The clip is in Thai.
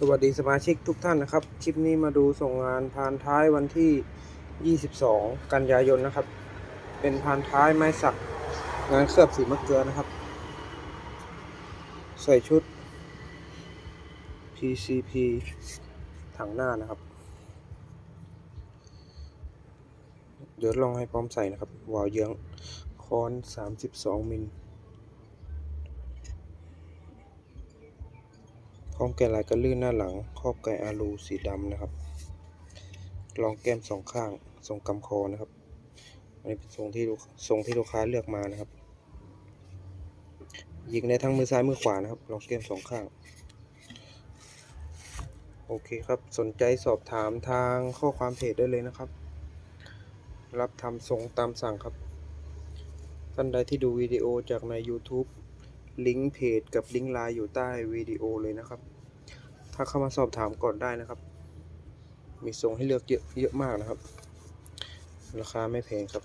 สวัสดีสมาชิกทุกท่านนะครับ คลิปนี้มาดูส่งงานพานท้ายวันที่ 22 กันยายนนะครับ เป็นพานท้ายไม้สัก งานเคลือบสีมะเกลือนะครับ ใส่ชุด PCP ถังหน้านะครับ เดี๋ยวลองให้พร้อมใส่นะครับ วาวเยื้องคอน 32 มิล พร้อมแกะลายกระลื่นหน้าหลัง ครอบไก่อาลูสีดำนะครับ รองแก้มสองข้าง ทรงกำคอนะครับ อันนี้เป็นทรงที่ทรงที่ลูกค้าเลือกมานะครับ ยิงได้ทั้งมือซ้ายมือขวานะครับ รองแก้มสองข้าง โอเคครับ สนใจสอบถามทางข้อความเพจได้เลยนะครับ รับทำทรงตามสั่งครับ ท่านใดที่ดูวิดีโอจากใน YouTube ลิงก์เพจกับลิงก์ไลน์อยู่ใต้วิดีโอเลยนะครับถ้าเข้ามาสอบถามก่อนได้นะครับ มีทรงให้เลือกเยอะเยอะมากนะครับ ราคาไม่แพงครับ